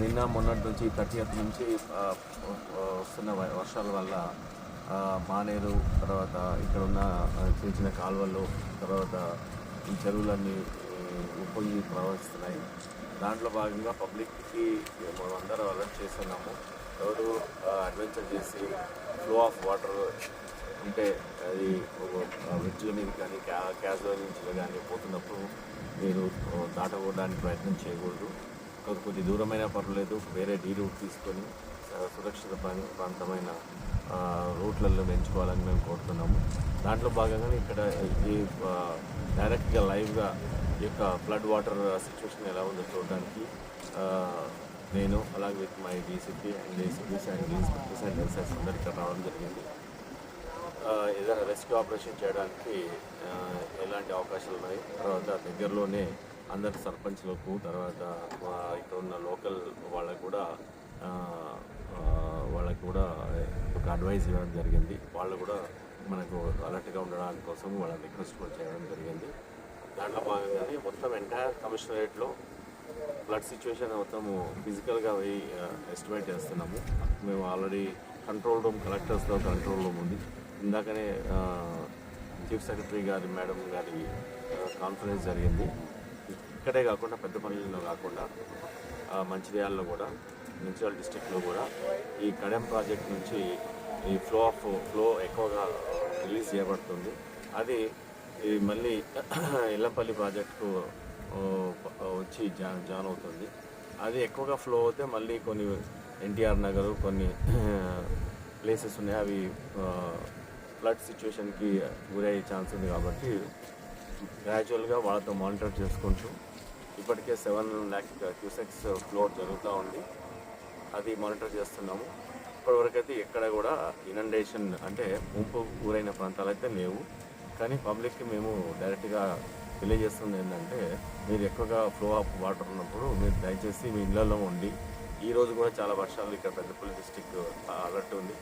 నిన్న మొన్నటి నుంచి థర్టీయత్ నుంచి వస్తున్న వ- వర్షాల వల్ల మానేరు తర్వాత ఇక్కడ ఉన్న చిన్న చిన్న కాలువలు తర్వాత ఈ చెరువులన్నీ ఉప్పొంగి ప్రవహిస్తున్నాయి. దాంట్లో భాగంగా పబ్లిక్కి మనం అందరం అలర్ట్ చేస్తున్నాము. ఎవరు అడ్వెంచర్ చేసి ఫ్లో ఆఫ్ వాటర్ ఉంటే అది బ్రిడ్జ్ల మీద కానీ క్యా క్యాజువల్ నుంచి కానీ పోతున్నప్పుడు మీరు దాటకూడడానికి ప్రయత్నం చేయకూడదు. కొద్ది కొద్ది దూరమైనా పర్వాలేదు. వేరే డీ రూట్ తీసుకొని సురక్షిత ప్రాంతమైన రూట్లలో పెంచుకోవాలని మేము కోరుతున్నాము. దాంట్లో భాగంగానే ఇక్కడ ఈ డైరెక్ట్గా లైవ్గా ఈ యొక్క ఫ్లడ్ వాటర్ సిచ్యువేషన్ ఎలా ఉందో చూడడానికి నేను అలాగే with my DCP and ACPs and inspectors and SS అందరు ఇక్కడ రావడం జరిగింది. ఏదైనా రెస్క్యూ ఆపరేషన్ చేయడానికి ఎలాంటి అవకాశాలు ఉన్నాయి? తర్వాత దగ్గరలోనే అందరి సర్పంచ్లకు తర్వాత ఉన్న లోకల్ వాళ్ళకు కూడా వాళ్ళకు కూడా ఒక అడ్వైజ్ ఇవ్వడం జరిగింది. వాళ్ళు కూడా మనకు అలర్ట్గా ఉండడానికి కోసం వాళ్ళ రిక్వెస్ట్ కూడా చేయడం జరిగింది. దాంట్లో భాగంగానే మొత్తం ఎంటైర్ కమిషనరేట్లో బ్లడ్ సిచ్యువేషన్ మొత్తము ఫిజికల్గా పోయి ఎస్టిమేట్ చేస్తున్నాము. మేము ఆల్రెడీ కంట్రోల్ రూమ్ కలెక్టర్స్లో కంట్రోల్ రూమ్ ఉంది. ఇందాకనే చీఫ్ సెక్రటరీ గారి మేడం గారి కాన్ఫరెన్స్ జరిగింది. ఇక్కడే కాకుండా పెద్దపల్లిలో కాకుండా మంచిర్యాలలో కూడా మున్సిపల్ డిస్టిక్లో కూడా ఈ కడెం ప్రాజెక్ట్ నుంచి ఈ ఫ్లో ఆఫ్ ఫ్లో ఎక్కువగా రిలీజ్ చేయబడుతుంది. అది ఈ మళ్ళీ ఇల్లంపల్లి ప్రాజెక్టుకు వచ్చి జా జాన్ అవుతుంది. అది ఎక్కువగా ఫ్లో అయితే మళ్ళీ కొన్ని ఎన్టీఆర్ నగర్ కొన్ని ప్లేసెస్ ఉన్నాయి. అవి ఫ్లడ్ సిచ్యువేషన్కి గురయ్యే ఛాన్స్ ఉంది కాబట్టి గ్రాడ్యువల్గా వాళ్ళతో మానిటర్ చేసుకుంటూ ఇప్పటికే సెవెన్ ల్యాక్ క్యూసెక్స్ ఫ్లోర్ జరుగుతూ ఉంది. అది మానిటర్ చేస్తున్నాము. ఇప్పటివరకైతే ఎక్కడ కూడా ఇనండేషన్ అంటే ముంపు ఊరైన ప్రాంతాలు అయితే లేవు. కానీ పబ్లిక్కి మేము డైరెక్ట్గా తెలియజేస్తుంది ఏంటంటే మీరు ఎక్కువగా ఫ్లో ఆఫ్ వాటర్ ఉన్నప్పుడు మీరు దయచేసి మీ ఇళ్ళలో ఉండి ఈ రోజు కూడా చాలా వర్షాలు ఇక్కడ పెద్దపల్లి డిస్టిక్ అలర్ట్ ఉంది.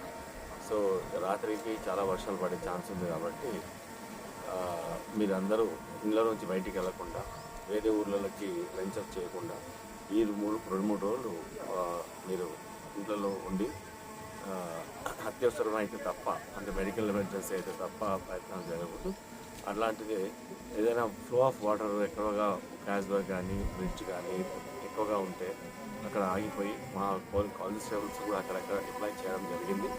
సో రాత్రికి చాలా వర్షాలు పడే ఛాన్స్ ఉంది కాబట్టి మీరందరూ ఇళ్ళ నుంచి బయటికి వెళ్ళకుండా వేరే ఊర్లలోకి వెంచర్ చేయకుండా ఈ మూడు రెండు మూడు రోజులు మీరు ఇంట్లో ఉండి అత్యవసరం అయితే తప్ప అంటే మెడికల్ ఎమర్జెన్సీ అయితే తప్ప ప్రయత్నాలు జరగకూడదు. అట్లాంటిది ఏదైనా ఫ్లో ఆఫ్ వాటర్ ఎక్కువగా క్యాస్బర్ కానీ బ్రిడ్జ్ కానీ ఎక్కువగా ఉంటే అక్కడ ఆగిపోయి మా కానిస్టేబుల్స్ కూడా అక్కడక్కడ అప్లై చేయడం జరిగింది.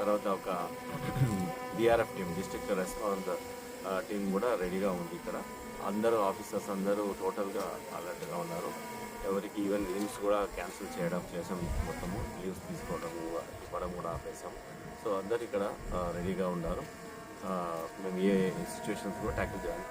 తర్వాత ఒక DRF team district response team కూడా రెడీగా ఉంది ఇక్కడ. అందరూ ఆఫీసర్స్ అందరూ టోటల్గా అలర్ట్గా ఉన్నారు. ఎవరికి ఈవెన్ లీవ్స్ కూడా క్యాన్సిల్ చేయడం చేసాం మొత్తము. లీవ్స్ తీసుకోవడం కూడా- ఇవ్వడం కూడా ఆపేసాం సో అందరు ఇక్కడ రెడీగా ఉన్నారు. మేము ఏ సిచ్యువేషన్స్ కూడా ట్యాకిల్ చేయడానికి